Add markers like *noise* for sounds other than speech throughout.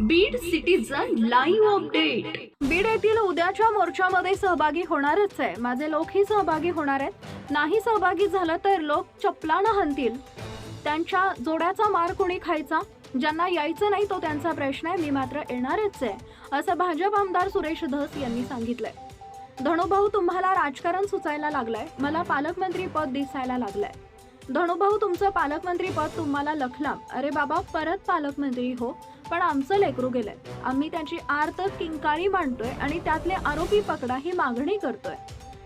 Beed citizen live update Beed येथील उद्याच्या मोर्चामध्ये सहभागी होणारच आहे. माझे लोकही सहभागी होणार आहेत. नाही सहभागी झालं तर लोक चपलानं हनतील त्यांच्या जोड्याचा मार कोणी खायचा? ज्यांना यायचं नाही तो त्यांचा प्रश्न आहे. मी मात्र येणारच आहे असं भाजप आमदार सुरेश धस यांनी सांगितलंय. धनुभाऊ तुम्हाला राजकारण सुचायला लागलंय. मला पालकमंत्री पद दिसायला लागलंय. धनुभाऊ तुमचं पालकमंत्री पद तुम्हाला लखलाम. अरे बाबा परत पालकमंत्री हो. पण आमचं लेकरू गेलंय. आम्ही त्याची आर्त किंकाळी मांडतोय आणि त्यातले आरोपी पकडा ही मागणी करतोय.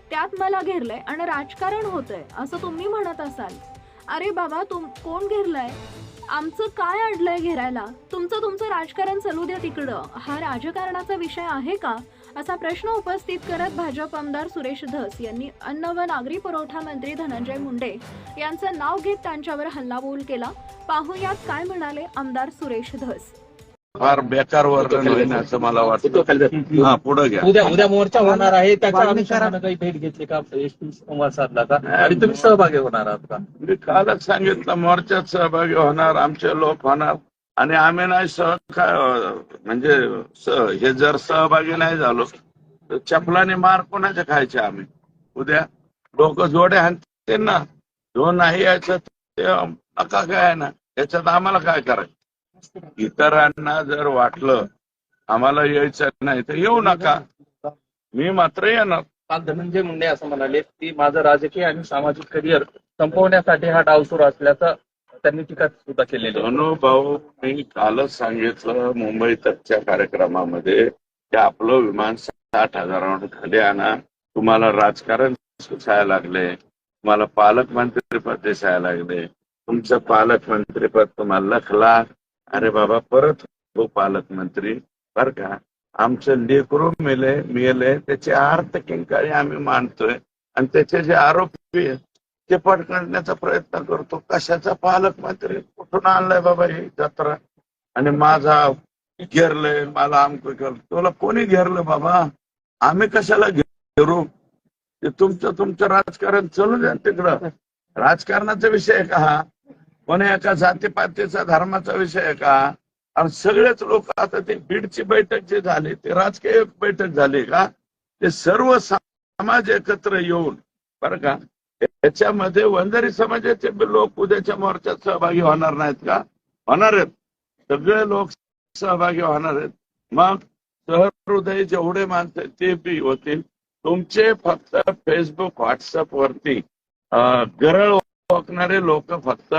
त्यात मला घेरलंय आणि राजकारण होतंय असं तुम्ही म्हणत असाल. अरे बाबा तुम कोण घेरलंय? आमचं काय अडलंय घेरायला? तुमचं तुमचं राजकारण चालू द्या तिकडं. हा राजकारणाचा विषय आहे का? असा प्रश्न उपस्थित करत भाजप आमदार सुरेश धस यांनी अन्न व नागरी पुरवठा मंत्री धनंजय मुंडे यांचं नाव घेत त्यांच्यावर हल्लाबोल केला. पाहुयात काय म्हणाले आमदार सुरेश धस. फार बेकार वर्णन होईल असं मला वाटतं. हा पुढे घ्या. उद्या उद्या मोर्चा होणार आहे. त्याच्या अनुषंगानं काही भेट घेतली का? एसटी संवाद साधला का? आणि तुम्ही सहभागी होणार आहात का? मी कालच सांगितलं मोर्चात सहभागी होणार आमचे लोक होणार. आणि आम्ही नाही सह म्हणजे हे जर सहभागी नाही झालो तर चपलाने मार कोणाच्या खायचे आम्ही? उद्या लोक जोडे हाणतील ना जो नाही यायचं ते नका काय ना याच्यात आम्हाला काय करायचं? इतरांना जर वाटलं आम्हाला यायचं नाही तर येऊ नका. मी मात्र येणार. काल धनंजय मुंडे असं म्हणाले की माझं राजकीय आणि सामाजिक करिअर संपवण्यासाठी हा डाव सुरू असल्याचं त्यांनी टीका सुद्धा केलेली आहे. भाऊ मी कालच सांगितलं मुंबई तकच्या कार्यक्रमामध्ये की आपलं विमान साठ हजारावर खाली आणा. तुम्हाला राजकारण सुसायला लागले. तुम्हाला पालकमंत्रीपद दिसायला लागले. तुमचं पालकमंत्रीपद तुम्हाला लखला अरे बाबा परत हो पालकमंत्री बर का? आमचं लेकरू मेले मेले त्याचे आर्थ किंकाळी आम्ही मानतोय. आणि त्याचे जे आरोपी ते ते पडकाडण्याचा प्रयत्न करतो. कशाचा पालकमंत्री कुठून आणलाय बाबा ही जत्रा? आणि माझा घेरलंय मला आमक केलं तुला कोणी घेरलं बाबा? आम्ही कशाला घेरू? ते तुमचं तुमचं राजकारण चालू द्या तिकडं. राजकारणाचा विषय का हा? कोणी एका जातीपातीचा धर्माचा विषय का? आणि सगळेच लोक आता ते बीडची बैठक जी झाली ते राजकीय बैठक झाली का? ते सर्व समाज एकत्र येऊन बरं का? त्याच्यामध्ये वंजारी समाजाचे लोक उद्याच्या मोर्चात सहभागी होणार नाहीत का? होणार आहेत. सगळे लोक सहभागी होणार आहेत. मग सहृदय जेवढे माणसं ते बी होतील. तुमचे फक्त फेसबुक व्हॉट्सअप वरती गरळ ओकणारे लोक फक्त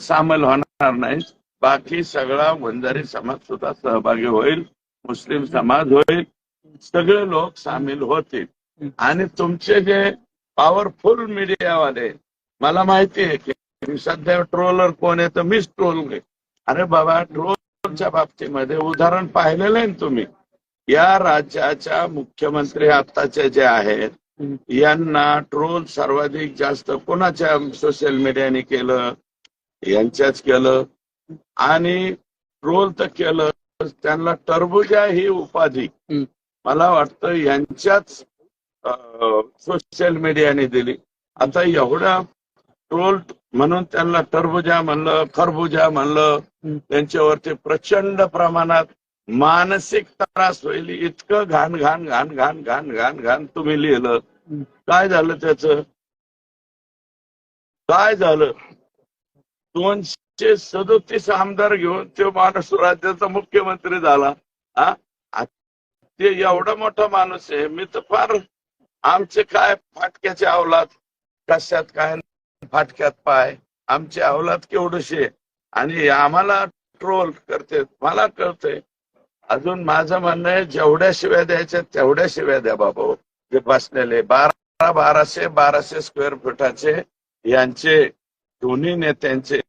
सामील होणार नाहीत. बाकी सगळा वंजारी समाज सुद्धा सहभागी होईल. मुस्लिम समाज होईल. सगळे लोक सामील होतील. आणि तुमचे जे पॉवरफुल मीडियावाले. मला माहिती आहे की सध्या ट्रोलर कोण आहे तर मीच ट्रोल अरे बाबा ट्रोलच्या बाबतीमध्ये उदाहरण पाहिलेलं आहे तुम्ही. या राज्याच्या मुख्यमंत्री आत्ताचे जे आहेत यांना ट्रोल सर्वाधिक जास्त कोणाच्या सोशल मीडियाने केलं? यांच्याच केलं. आणि ट्रोल तर केलं त्यांना टरबुजा ही उपाधी. मला वाटतं यांच्याच सोशल मीडियाने दिली. आता एवढा ट्रोल म्हणून त्यांना टरबुजा म्हणलं खरबुजा म्हणलं. त्यांच्यावरती प्रचंड प्रमाणात मानसिक त्रास होईल. इतकं घाण घाण घाण घाण घाण घाण घाण तुम्ही लिहिलं. काय झालं त्याच? काय झालं? दोनशे सदोतीस आमदार घेऊन तो माणूस राज्याचा मुख्यमंत्री झाला. हा? ते एवढा मोठा माणूस आहे. मी तर फार आमचे काय फाटक्याचे अवलाद? कशात काय फाटक्यात पाय. आमचे अवलाद केवढेशे? आणि आम्हाला ट्रोल करते. मला कळतंय. अजून माझं म्हणणं आहे जेवढ्या शिव्या द्यायच्या तेवढ्या शिव्या द्या बाबा. जे बसलेले बारा बाराशे बाराशे स्क्वेअर फुटाचे यांचे दोन्ही नेत्यांचे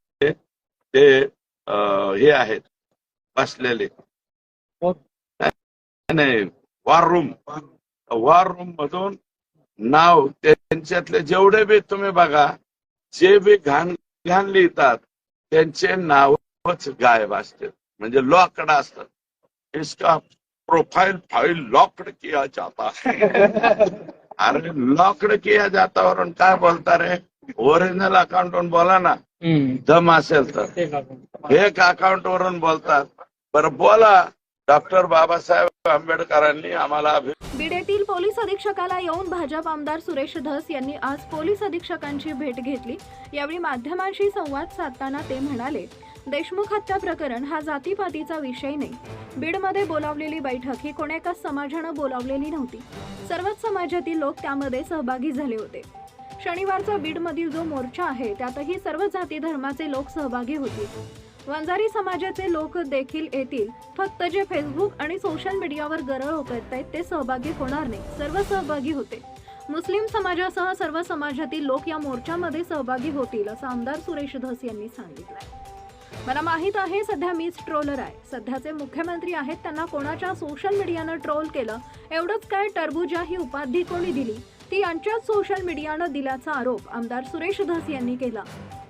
ते हे आहेत. बसलेले. हो. नाही वॉर रूम वॉर रूम मधून नाव त्यांच्यातले जेवढे बी तुम्ही बघा जे बी घाण घाण लिहितात त्यांचे नावच गायब असतात म्हणजे लॉकड असतात इसका प्रोफाइल फाइल लॉकड किया जाता. *laughs* अरे लॉकड किया जाता वरून काय बोलता रे ओरिजिनल अकाउंट वरून बोला ना. दम असेल तर? एक अकाउंट वरून बोलतात बरं बोला डॉक्टर बाबासाहेब आंबेडकरांनी आम्हाला बीड येथील पोलीस अधीक्षकाला येऊन भाजप आमदार सुरेश धस यांनी आज पोलीस अधीक्षकांची भेट घेतली. यावेळी माध्यमांशी संवाद साधताना ते म्हणाले देशमुख हत्या प्रकरण हा जातीपातीचा विषय नाही. बीडमध्ये बोलावलेली बैठक ही कोण्या समाजानं बोलावलेली नव्हती. सर्वच समाजातील लोक त्यामध्ये सहभागी झाले होते. शनिवारचा बीडमधील जो मोर्चा आहे त्यातही सर्व जाती धर्माचे लोक सहभागी होते. वंजारी समाजाचे लोक देखील येतील. फक्त जे फेसबुक आणि सोशल मीडियावर गरळ आहेत ते सहभागी होणार नाही. सर्व सहभागी होते. मुस्लिम समाजासह सर्व समाजातील लोक या मोर्चामध्ये सहभागी होतील असं आमदार सुरेश धस यांनी सांगितलंय. मला माहीत आहे सध्या मीच ट्रोलर आहे. सध्याचे मुख्यमंत्री आहेत त्यांना कोणाच्या सोशल मीडियानं ट्रोल केलं एवढंच काय टरबुजा ही उपाधी कोणी दिली? ती यांच्याच सोशल मीडियानं दिल्याचा आरोप आमदार सुरेश धस यांनी केला.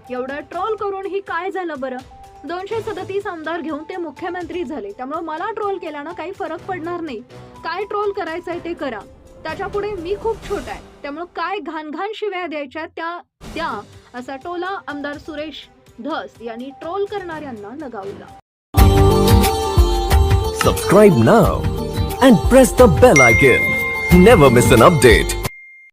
एवढं ट्रोल करून ही काय झालं बरं? दोनशे सदतीस आमदार घेऊन ते मुख्यमंत्री झाले. त्यामुळे मला ट्रोल केल्यानं काही फरक पडणार नाही. काय ट्रोल करायचंय ते करा. त्याच्या पुढे मी खूप छोटा आहे. त्यामुळे काय घाण घाण शिव्या द्यायच्या त्या द्या असा टोला आमदार सुरेश धस यांनी ट्रोल करणाऱ्यांना लगावला subscribe now and press the bell icon never miss an update